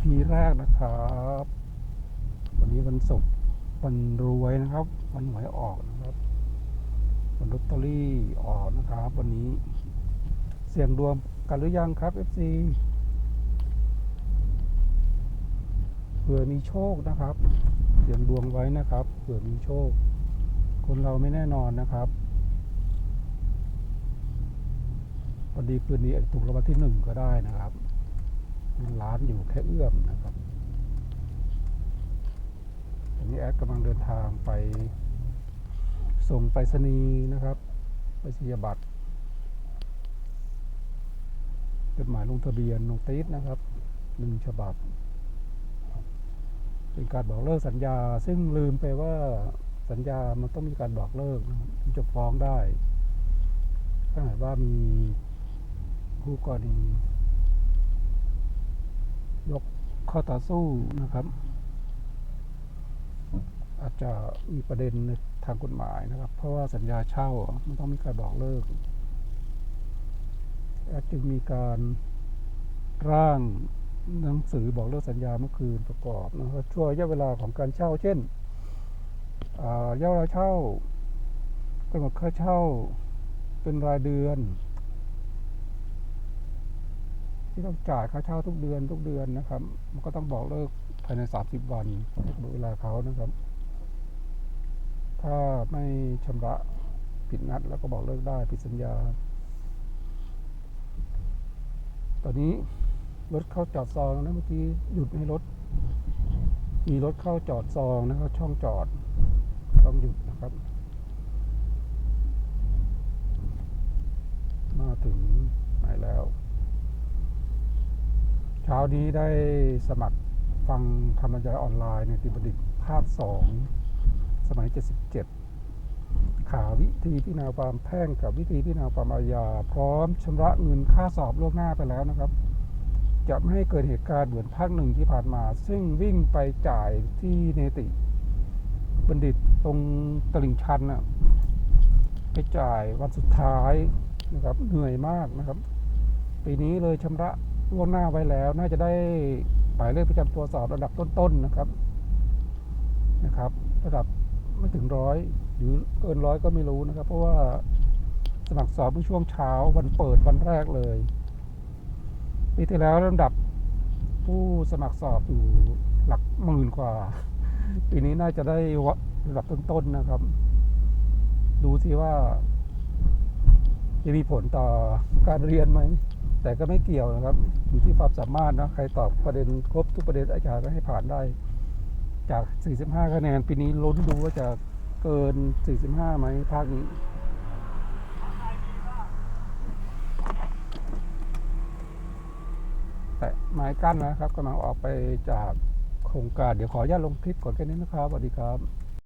ทีแรกนะครับ วันนี้วันศุกร์วันรวยนะครับ วันหวยออกนะครับวันลอตเตอรี่ออกนะครับ วันนี้เสี่ยงดวงกันหรือยังครับ FC เผื่อมีโชคนะครับ เสี่ยงดวงไว้นะครับ เผื่อมีโชค คนเราไม่แน่นอนนะครับ พอดีคืนนี้อาจจะถูกรางวัลที่หนึ่งก็ได้นะครับเงินล้านอยู่แค่เอื้อมนะครับตอนนี้แอดกำลังเดินทางไป ส่งไปรษณีย์นะครับไปสียบัตรจดหมายลงทะเบียนลงตีดนะครับหนึ่งฉบับ เป็นการบอกเลิกสัญญา ซึ่งลืมไปว่าสัญญามันต้องมีการบอกเลิกนะครับถึงจะฟ้องได้ถ้าหากว่ามี คู่กรณียกข้อต่อสู้นะครับ อาจจะมีประเด็นในทางกฎหมายนะครับ เพราะว่าสัญญาเช่ามันต้องมีการบอกเลิกจจึงมีการร่างหนังสือบอกเลิกสัญญาเมื่อคืนประกอบนะครับช่วงระยะเวลาของการเช่า เช่นระยะเวลาเช่ากำหนดค่าเช่าเป็นรายเดือน ที่ต้องจ่ายค่าเช่าทุกเดือนทุกเดือนนะครับ มันก็ต้องบอกเลิกภายใน 30 วันกำหนดเวลาเขานะครับ ถ้าไม่ชำระผิดนัด แล้วก็บอกเลิกได้ผิดสัญญา ตอนนี้รถเข้าจอดซองนะเมื่อกี้หยุดให้รถ มีรถเข้าจอดซองนะครับช่องจอดต้องหยุดนะครับ มาถึงไหนแล้ว เช้านี้ได้สมัครฟังธรรมยายออนไลน์ในติบดิตภาคสองสมัย 77 ข่าววิธีพิจารณาความแพ่งกับวิธีพิจารณาความอาญา พร้อมชำระเงินค่าสอบล่วงหน้าไปแล้วนะครับ จะไม่ให้เกิดเหตุการณ์เหมือนภาคหนึ่งที่ผ่านมา ซึ่งวิ่งไปจ่ายที่เนติบัณฑิตตรงตลิ่งชันน่ะไปจ่ายวันสุดท้ายนะครับเหนื่อยมากนะครับ ปีนี้เลยชำระ ล่วงหน้าไว้แล้ว น่าจะได้หมายเลขประจำตัวสอบระดับต้นๆนะครับนะครับ ระดับไม่ถึงร้อยหรือเกินร้อยก็ไม่รู้นะครับ เพราะว่าสมัครสอบเมื่อช่วงเช้าวันเปิดวันแรกเลยปีที่แล้วลำดับผู้สมัครสอบอยู่หลักหมื่นกว่า ปีนี้น่าจะได้วระดับต้นๆนะครับ ดูสิว่าจะมีผลต่อการเรียนไหม แต่ก็ไม่เกี่ยวนะครับอยู่ที่ความสามารถนะใครตอบประเด็นครบทุกประเด็นอาจารย์ก็ให้ผ่านได้ จาก 45 คะแนนปีนี้ลุ้นดูว่าจะเกิน 45ไหมภาคนี้แต่ไม้กั้นนะครับกำลังออกไปจากโครงการเดี๋ยวขออนุญาตลงคลิปก่อนแค่นี้นะครับสวัสดีครับ